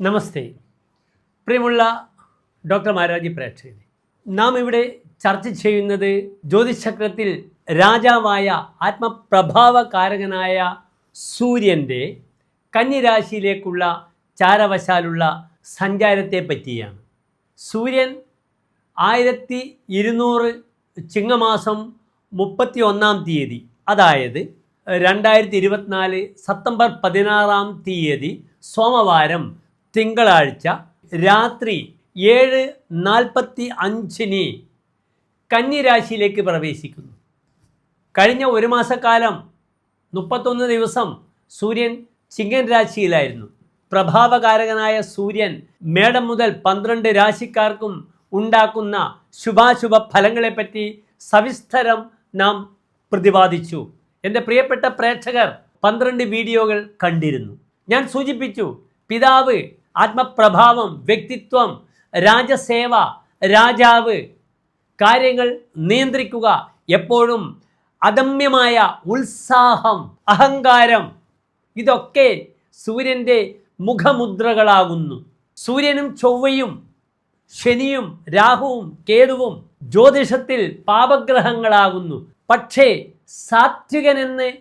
നമസ്തേ. പ്രിയമുള്ള ഡോക്ടർ മാരാജി പ്രേക്ഷകരെ നാം ഇവിടെ ചർച്ച ചെയ്യുന്നത് ജ്യോതിഷചക്രത്തിൽ രാജാവായ ആത്മപ്രഭാവകാരകനായ സൂര്യന്റെ കന്യരാശിയിലേക്കുള്ള ചാരവശാലുള്ള സഞ്ചാരത്തെ പറ്റിയാണ്. സൂര്യൻ ആയിരത്തി ഇരുന്നൂറ് ചിങ്ങമാസം മുപ്പത്തി ഒന്നാം തീയതി അതായത് രണ്ടായിരത്തി ഇരുപത്തിനാല് സെപ്റ്റംബർ പതിനാറാം തീയതി സോമവാരം തിങ്കളാഴ്ച രാത്രി ഏഴ് നാൽപ്പത്തി അഞ്ചിന് കന്നിരാശിയിലേക്ക് പ്രവേശിക്കുന്നു. കഴിഞ്ഞ ഒരു മാസക്കാലം മുപ്പത്തൊന്ന് ദിവസം സൂര്യൻ ചിങ്ങൻ രാശിയിലായിരുന്നു. പ്രഭാവകാരകനായ സൂര്യൻ മേടം മുതൽ പന്ത്രണ്ട് രാശിക്കാർക്കും ഉണ്ടാക്കുന്ന ശുഭാശുഭ ഫലങ്ങളെപ്പറ്റി സവിസ്തരം നാം പ്രതിപാദിച്ചു. എന്റെ പ്രിയപ്പെട്ട പ്രേക്ഷകർ പന്ത്രണ്ട് വീഡിയോകൾ കണ്ടിരുന്നു. ഞാൻ സൂചിപ്പിച്ചു പിതാവ് ആത്മപ്രഭാവം വ്യക്തിത്വം രാജസേവ രാജാവ്. കാര്യങ്ങൾ നിയന്ത്രിക്കുക. എപ്പോഴും അദമ്യമായ ഉത്സാഹം അഹങ്കാരം. ഇതൊക്കെ സൂര്യന്റെ മുഖമുദ്രകളാകുന്നു. സൂര്യനും ചൊവ്വയും ശനിയും രാഹുവും കേതുവും ജ്യോതിഷത്തിൽ പാപഗ്രഹങ്ങളാകുന്നു. പക്ഷേ സാത്വികനെന്ന്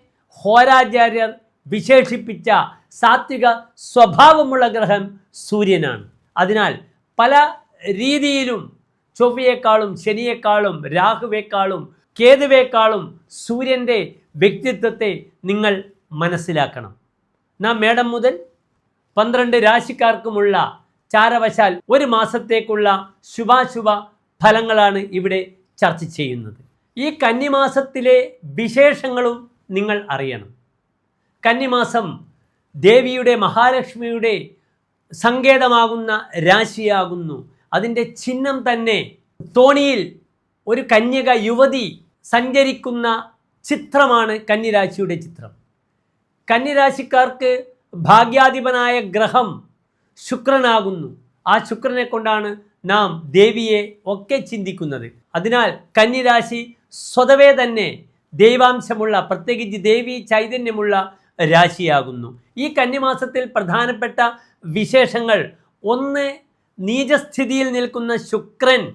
ഹോരാചാര്യർ വിശേഷിപ്പിച്ച സാത്വിക സ്വഭാവമുള്ള ഗ്രഹം സൂര്യനാണ്. അതിനാൽ പല രീതിയിലും ചൊവ്വയേക്കാളും ശനിയേക്കാളും രാഹുവേക്കാളും കേതുവേക്കാളും സൂര്യന്റെ വ്യക്തിത്വത്തെ നിങ്ങൾ മനസ്സിലാക്കണം. നാം മേടം മുതൽ പന്ത്രണ്ട് രാശിക്കാർക്കുമുള്ള ചാരവശാൽ ഒരു മാസത്തേക്കുള്ള ശുഭാശുഭ ഫലങ്ങളാണ് ഇവിടെ ചർച്ച ചെയ്യുന്നത്. ഈ കന്നിമാസത്തിലെ വിശേഷങ്ങളും നിങ്ങൾ അറിയണം. കന്നിമാസം ദേവിയുടെ മഹാലക്ഷ്മിയുടെ സങ്കേതമാകുന്ന രാശിയാകുന്നു. അതിന്റെ ചിഹ്നം തന്നെ തോണിയിൽ ഒരു കന്യക യുവതി സഞ്ചരിക്കുന്ന ചിത്രമാണ് കന്നിരാശിയുടെ ചിത്രം. കന്നിരാശിക്കാർക്ക് ഭാഗ്യാധിപനായ ഗ്രഹം ശുക്രനാകുന്നു. ആ ശുക്രനെ കൊണ്ടാണ് നാം ദേവിയെ ഒക്കെ ചിന്തിക്കുന്നത്. അതിനാൽ കന്നിരാശി സ്വതവേ തന്നെ ദൈവാംശമുള്ള പ്രത്യേകിച്ച് ദേവി ചൈതന്യമുള്ള രാശിയാകുന്നു. ഈ കന്നിമാസത്തിൽ പ്രധാനപ്പെട്ട വിശേഷങ്ങൾ. ഒന്ന് നീചസ്ഥിതിയിൽ നിൽക്കുന്ന ശുക്രൻ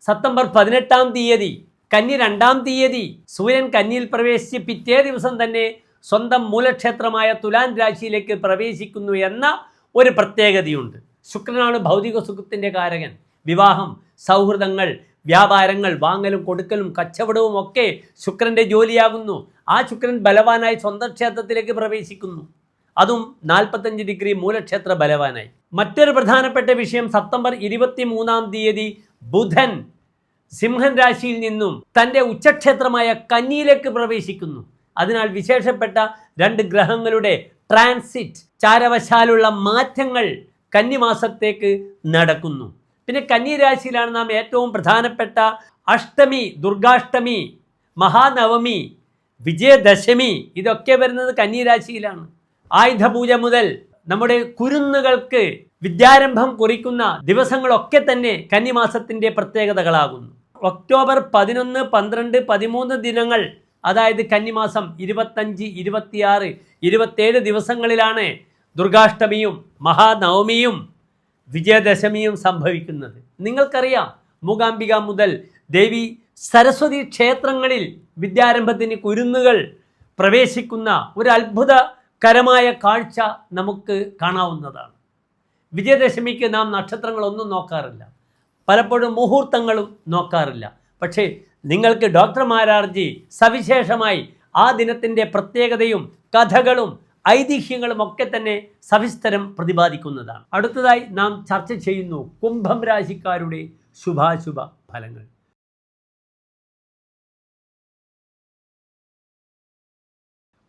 സെപ്റ്റംബർ പതിനെട്ടാം തീയതി കന്നി രണ്ടാം തീയതി സൂര്യൻ കന്നിയിൽ പ്രവേശിച്ച് പിറ്റേ ദിവസം തന്നെ സ്വന്തം മൂലക്ഷേത്രമായ തുലാൻ രാശിയിലേക്ക് പ്രവേശിക്കുന്നു എന്ന ഒരു പ്രത്യേകതയുണ്ട്. ശുക്രനാണ് ഭൗതിക സുഖത്തിന്റെ കാരകൻ. വിവാഹം സൗഹൃദങ്ങൾ വ്യാപാരങ്ങൾ വാങ്ങലും കൊടുക്കലും കച്ചവടവും ഒക്കെ ശുക്രന്റെ ജോലിയാകുന്നു. ആ ശുക്രൻ ബലവാനായി സ്വന്തം ക്ഷേത്രത്തിലേക്ക് പ്രവേശിക്കുന്നു. അതും നാൽപ്പത്തഞ്ച് ഡിഗ്രി മൂലക്ഷേത്ര ബലവാനായി. മറ്റൊരു പ്രധാനപ്പെട്ട വിഷയം സെപ്റ്റംബർ ഇരുപത്തി മൂന്നാം തീയതി ബുധൻ സിംഹൻ രാശിയിൽ നിന്നും തന്റെ ഉച്ചക്ഷേത്രമായ കന്നിയിലേക്ക് പ്രവേശിക്കുന്നു. അതിനാൽ വിശേഷപ്പെട്ട രണ്ട് ഗ്രഹങ്ങളുടെ ട്രാൻസിറ്റ് ചാരവശാലുള്ള മാറ്റങ്ങൾ കന്നിമാസത്തേക്ക് നടക്കുന്നു. പിന്നെ കന്നിരാശിയിലാണ് നാം ഏറ്റവും പ്രധാനപ്പെട്ട അഷ്ടമി ദുർഗാഷ്ടമി മഹാനവമി വിജയദശമി ഇതൊക്കെ വരുന്നത് കന്നിരാശിയിലാണ് ആയുധപൂജ മുതൽ നമ്മുടെ കുരുന്നുകൾക്ക് വിദ്യാരംഭം കുറിക്കുന്ന ദിവസങ്ങളൊക്കെ തന്നെ കന്നിമാസത്തിന്റെ പ്രത്യേകതകളാകുന്നു. ഒക്ടോബർ പതിനൊന്ന് പന്ത്രണ്ട് പതിമൂന്ന് ദിനങ്ങൾ അതായത് കന്നിമാസം ഇരുപത്തഞ്ച് ഇരുപത്തിയാറ് ഇരുപത്തേഴ് ദിവസങ്ങളിലാണ് ദുർഗാഷ്ടമിയും മഹാനവമിയും വിജയദശമിയും സംഭവിക്കുന്നത്. നിങ്ങൾക്കറിയാം മൂകാംബിക മുതൽ ദേവി സരസ്വതി ക്ഷേത്രങ്ങളിൽ വിദ്യാരംഭത്തിന് കുരുന്നുകൾ പ്രവേശിക്കുന്ന ഒരു അത്ഭുതകരമായ കാഴ്ച നമുക്ക് കാണാവുന്നതാണ്. വിജയദശമിക്ക് നാം നക്ഷത്രങ്ങളൊന്നും നോക്കാറില്ല. പലപ്പോഴും മുഹൂർത്തങ്ങളും നോക്കാറില്ല. പക്ഷേ നിങ്ങൾക്ക് ഡോക്ടർ മാരാർജി സവിശേഷമായി ആ ദിനത്തിന്റെ പ്രത്യേകതയും കഥകളും ഐതിഹ്യങ്ങളും ഒക്കെ തന്നെ സവിസ്തരം പ്രതിപാദിക്കുന്നതാണ്. അടുത്തതായി നാം ചർച്ച ചെയ്യുന്നു കുംഭം രാശിക്കാരുടെ ശുഭാശുഭ ഫലങ്ങൾ.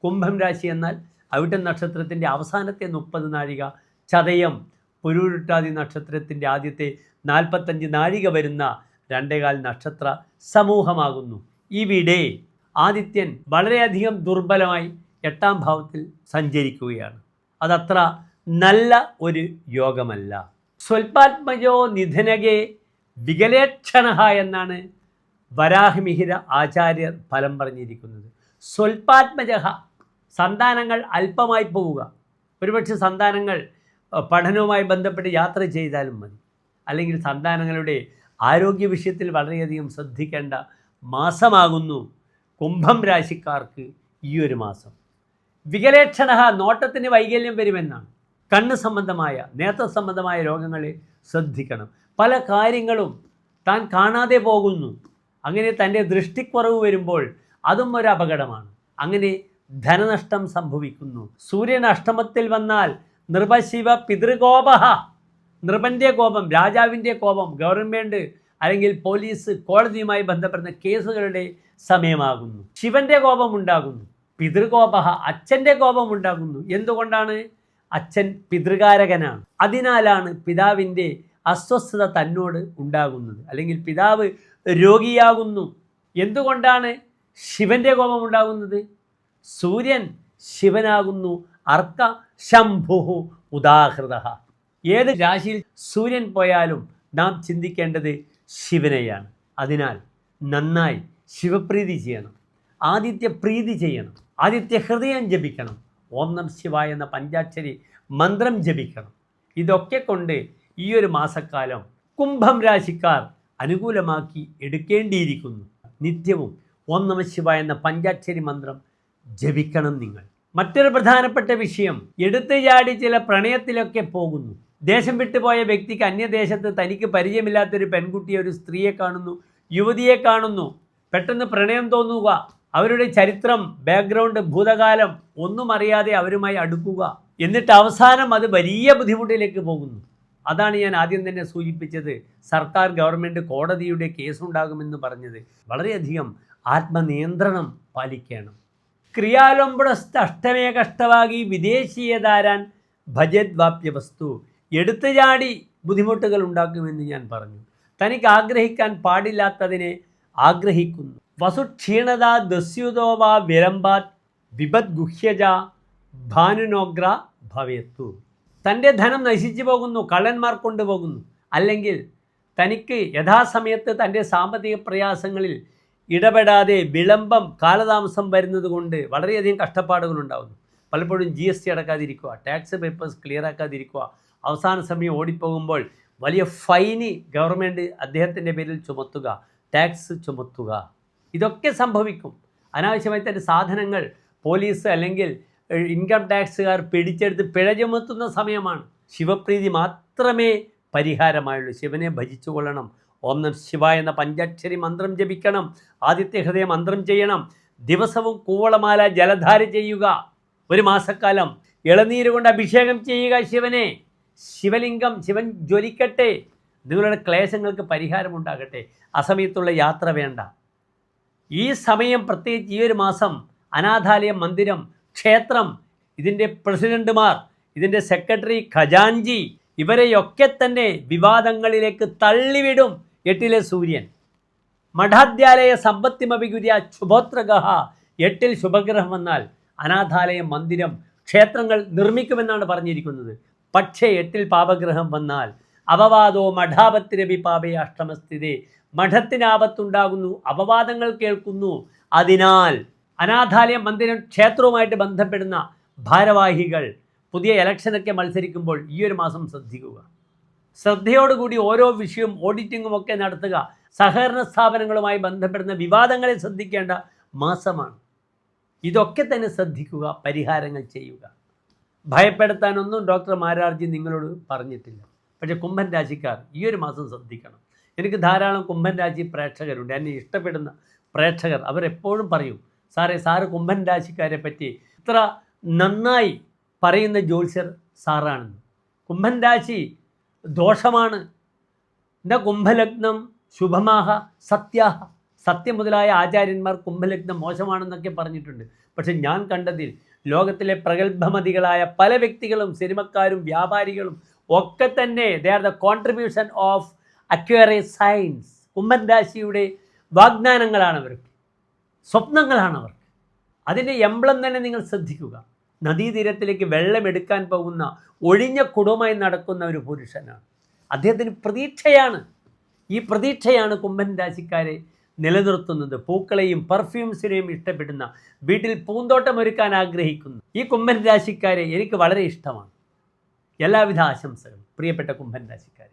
കുംഭം രാശി എന്നാൽ അവിട്ട നക്ഷത്രത്തിന്റെ അവസാനത്തെ മുപ്പത് നാഴിക ചതയം പുരുരുട്ടാതി നക്ഷത്രത്തിന്റെ ആദ്യത്തെ നാൽപ്പത്തഞ്ച് നാഴിക വരുന്ന രണ്ടേകാൽ നക്ഷത്ര സമൂഹമാകുന്നു. ഇവിടെ ആദിത്യൻ വളരെയധികം ദുർബലമായി എട്ടാം ഭാവത്തിൽ സഞ്ചരിക്കുകയാണ്. അതത്ര നല്ല ഒരു യോഗമല്ല. സ്വൽപാത്മജോ നിധനകെ വികലേക്ഷണ എന്നാണ് വരാഹമിഹിര ആചാര്യർ ഫലം പറഞ്ഞിരിക്കുന്നത്. സ്വൽപാത്മജ സന്താനങ്ങൾ അല്പമായി പോവുക. ഒരുപക്ഷെ സന്താനങ്ങൾ പഠനവുമായി ബന്ധപ്പെട്ട് യാത്ര ചെയ്താലും മതി. അല്ലെങ്കിൽ സന്താനങ്ങളുടെ ആരോഗ്യ വിഷയത്തിൽ വളരെയധികം ശ്രദ്ധിക്കേണ്ട മാസമാകുന്നു കുംഭം രാശിക്കാർക്ക് ഈ ഒരു മാസം. വികലേക്ഷണ നോട്ടത്തിന് വൈകല്യം വരുമെന്നാണ്. കണ്ണ് സംബന്ധമായ നേത്ര സംബന്ധമായ രോഗങ്ങളെ ശ്രദ്ധിക്കണം. പല കാര്യങ്ങളും താൻ കാണാതെ പോകുന്നു. അങ്ങനെ തന്റെ ദൃഷ്ടിക്കുറവ് വരുമ്പോൾ അതും ഒരു അപകടമാണ്. അങ്ങനെ ധനനഷ്ടം സംഭവിക്കുന്നു. സൂര്യൻ അഷ്ടമത്തിൽ വന്നാൽ നൃപശിവ പിതൃകോപഹ. നൃപന്റെ കോപം രാജാവിന്റെ കോപം ഗവൺമെന്റ് അല്ലെങ്കിൽ പോലീസ് കോടതിയുമായി ബന്ധപ്പെടുന്ന കേസുകളുടെ സമയമാകുന്നു. ശിവന്റെ കോപം ഉണ്ടാകുന്നു. പിതൃകോപ അച്ഛന്റെ കോപം ഉണ്ടാകുന്നു എന്തുകൊണ്ടാണ്? അച്ഛൻ പിതൃകാരകനാണ്. അതിനാലാണ് പിതാവിന്റെ അസ്വസ്ഥത തന്നോട് ഉണ്ടാകുന്നത്. അല്ലെങ്കിൽ പിതാവ് രോഗിയാകുന്നു. എന്തുകൊണ്ടാണ് ശിവന്റെ കോപം ഉണ്ടാകുന്നത് സൂര്യൻ ശിവനാകുന്നു. അർക്ക ശംഭു ഉദാഹൃത ഏത് രാശിയിൽ സൂര്യൻ പോയാലും നാം ചിന്തിക്കേണ്ടത് ശിവനെയാണ്. അതിനാൽ നന്നായി ശിവപ്രീതി ചെയ്യണം. ആദിത്യ പ്രീതി ചെയ്യണം. ആദിത്യ ഹൃദയം ജപിക്കണം. ഓം നം എന്ന പഞ്ചാക്ഷരി മന്ത്രം ജപിക്കണം. ഇതൊക്കെ കൊണ്ട് ഈ ഒരു മാസക്കാലം കുംഭം രാശിക്കാർ അനുകൂലമാക്കി എടുക്കേണ്ടിയിരിക്കുന്നു. നിത്യവും ഓം നമ എന്ന പഞ്ചാക്ഷരി മന്ത്രം ജപിക്കണം നിങ്ങൾ. മറ്റൊരു പ്രധാനപ്പെട്ട വിഷയം എടുത്തു ചാടി ചില പ്രണയത്തിലൊക്കെ പോകുന്നു. ദേശം വിട്ടുപോയ വ്യക്തിക്ക് അന്യദേശത്ത് തനിക്ക് പരിചയമില്ലാത്തൊരു പെൺകുട്ടിയെ ഒരു സ്ത്രീയെ കാണുന്നു യുവതിയെ കാണുന്നു. പെട്ടെന്ന് പ്രണയം തോന്നുക. അവരുടെ ചരിത്രം ബാക്ക്ഗ്രൗണ്ട് ഭൂതകാലം ഒന്നും അറിയാതെ അവരുമായി അടുക്കുക. എന്നിട്ട് അവസാനം അത് വലിയ ബുദ്ധിമുട്ടിലേക്ക് പോകുന്നു. അതാണ് ഞാൻ ആദ്യം തന്നെ സൂചിപ്പിച്ചത്. സർക്കാർ ഗവൺമെന്റ് കോടതിയുടെ കേസുണ്ടാകുമെന്ന് പറഞ്ഞത്. വളരെയധികം ആത്മനിയന്ത്രണം പാലിക്കണം. ക്രിയാലംബുടസ്ഥ അഷ്ടമേ കഷ്ടവാകി വിദേശീയതാരാൻ ഭജത് വാപ്യ വസ്തു. എടുത്തു ചാടി ബുദ്ധിമുട്ടുകൾ ഉണ്ടാക്കുമെന്ന് ഞാൻ പറഞ്ഞു. തനിക്ക് ആഗ്രഹിക്കാൻ പാടില്ലാത്തതിനെ ആഗ്രഹിക്കുന്നു. വസുക്ഷീണത ദസ്യുതോവ വിരമ്പാ വിപദ് ഗുഹ്യജ ഭാനുനോഗ്ര ഭവേത്തു. തന്റെ ധനം നശിച്ചു പോകുന്നു കള്ളന്മാർ കൊണ്ടുപോകുന്നു. അല്ലെങ്കിൽ തനിക്ക് യഥാസമയത്ത് തന്റെ സാമ്പത്തിക പ്രയാസങ്ങളിൽ ഇടപെടാതെ വിളംബം കാലതാമസം വരുന്നത് കൊണ്ട് വളരെയധികം കഷ്ടപ്പാടുകൾ ഉണ്ടാകുന്നു പലപ്പോഴും ജി എസ് ടി അടക്കാതിരിക്കുക ടാക്സ് പേപ്പേഴ്സ് ക്ലിയർ ആക്കാതിരിക്കുക അവസാന സമയം ഓടിപ്പോകുമ്പോൾ വലിയ ഫൈന് ഗവൺമെന്റ് അദ്ദേഹത്തിന്റെ പേരിൽ ചുമത്തുക ടാക്സ് ചുമത്തുക. ഇതൊക്കെ സംഭവിക്കും. അനാവശ്യമായി തന്നെ സാധനങ്ങൾ പോലീസ് അല്ലെങ്കിൽ ഇൻകം ടാക്സുകാർ പിടിച്ചെടുത്ത് പിഴ ചുമത്തുന്ന സമയമാണ്. ശിവപ്രീതി മാത്രമേ പരിഹാരമായുള്ളൂ. ശിവനെ ഭജിച്ചു കൊള്ളണം. ഓം നം ശിവ എന്ന പഞ്ചാക്ഷരി മന്ത്രം ജപിക്കണം. ആദിത്യ ഹൃദയ മന്ത്രം ചെയ്യണം. ദിവസവും കൂവളമാല ജലധാര ചെയ്യുക. ഒരു മാസക്കാലം ഇളനീര് കൊണ്ട് അഭിഷേകം ചെയ്യുക ശിവനെ. ശിവലിംഗം ശിവൻ ജ്വലിക്കട്ടെ. നിങ്ങളുടെ ക്ലേശങ്ങൾക്ക് പരിഹാരമുണ്ടാകട്ടെ. അസമയത്തുള്ള യാത്ര വേണ്ട. ഈ സമയം പ്രത്യേകിച്ച് ഈ ഒരു മാസം അനാഥാലയം മന്ദിരം ക്ഷേത്രം ഇതിന്റെ പ്രസിഡന്റുമാർ ഇതിന്റെ സെക്രട്ടറി ഖജാൻജി ഇവരെയൊക്കെ തന്നെ വിവാദങ്ങളിലേക്ക് തള്ളിവിടും എട്ടിലെ സൂര്യൻ. മഠാദ്യാലയ സമ്പത്തിമഭിഗുര്യ ശുഭോത്രഗഹ എട്ടിൽ ശുഭഗ്രഹം വന്നാൽ അനാഥാലയം മന്ദിരം ക്ഷേത്രങ്ങൾ നിർമ്മിക്കുമെന്നാണ് പറഞ്ഞിരിക്കുന്നത്. പക്ഷേ എട്ടിൽ പാപഗ്രഹം വന്നാൽ അപവാദോ മഠാപത്തിരവി പാപേ അഷ്ടമസ്ഥിതി. മഠത്തിനാപത്തുണ്ടാകുന്നു അപവാദങ്ങൾ കേൾക്കുന്നു. അതിനാൽ അനാഥാലയം മന്ദിരം ക്ഷേത്രവുമായിട്ട് ബന്ധപ്പെടുന്ന ഭാരവാഹികൾ പുതിയ ഇലക്ഷനൊക്കെ മത്സരിക്കുമ്പോൾ ഈ ഒരു മാസം ശ്രദ്ധിക്കുക. ശ്രദ്ധയോടുകൂടി ഓരോ വിഷയവും ഓഡിറ്റിങ്ങും ഒക്കെ നടത്തുക. സഹകരണ സ്ഥാപനങ്ങളുമായി ബന്ധപ്പെടുന്ന വിവാദങ്ങളെ ശ്രദ്ധിക്കേണ്ട മാസമാണ്. ഇതൊക്കെ തന്നെ ശ്രദ്ധിക്കുക പരിഹാരങ്ങൾ ചെയ്യുക. ഭയപ്പെടുത്താനൊന്നും ഡോക്ടർ മാരാർജി നിങ്ങളോട് പറഞ്ഞിട്ടില്ല. പക്ഷേ കുംഭൻ രാശിക്കാർ ഈ ഒരു മാസം ശ്രദ്ധിക്കണം. എനിക്ക് ധാരാളം കുംഭൻ രാശി പ്രേക്ഷകരുണ്ട്. എന്നെ ഇഷ്ടപ്പെടുന്ന പ്രേക്ഷകർ അവരെപ്പോഴും പറയും സാറേ സാറ് കുംഭൻ രാശിക്കാരെ പറ്റി ഇത്ര നന്നായി പറയുന്ന ജ്യോത്സ്യർ സാറാണെന്ന്. കുംഭൻ രാശി ദോഷമാണ്. ന കുംഭലഗ്നം ശുഭമാഹ സത്യാഹ. സത്യം മുതലായ ആചാര്യന്മാർ കുംഭലഗ്നം മോശമാണെന്നൊക്കെ പറഞ്ഞിട്ടുണ്ട്. പക്ഷെ ഞാൻ കണ്ടതിൽ ലോകത്തിലെ പ്രഗത്ഭമതികളായ പല വ്യക്തികളും സിനിമക്കാരും വ്യാപാരികളും ഒക്കെ തന്നെ they are the contribution of അക്വയറി science കുമ്മൻരാശിയുടെ രാശിയുടെ വാഗ്ദാനങ്ങളാണ് അവർക്ക്. സ്വപ്നങ്ങളാണ് അവർക്ക്. അതിന്റെ എംബ്ലം തന്നെ നിങ്ങൾ ശ്രദ്ധിക്കുക. നദീതീരത്തിലേക്ക് വെള്ളമെടുക്കാൻ പോകുന്ന ഒഴിഞ്ഞ കുടവുമായി നടക്കുന്ന ഒരു പുരുഷനാണ്. അദ്ദേഹത്തിന് പ്രതീക്ഷയാണ്. ഈ പ്രതീക്ഷയാണ് കുംഭൻ രാശിക്കാരെ നിലനിർത്തുന്നത്. പൂക്കളെയും പെർഫ്യൂംസിനെയും ഇഷ്ടപ്പെടുന്ന വീട്ടിൽ പൂന്തോട്ടം ഒരുക്കാൻ ആഗ്രഹിക്കുന്നു ഈ കുംഭൻ രാശിക്കാരെ എനിക്ക് വളരെ ഇഷ്ടമാണ്. എല്ലാവിധ ആശംസകളും. പ്രിയപ്പെട്ട കുംഭൻ രാശിക്കാരെ.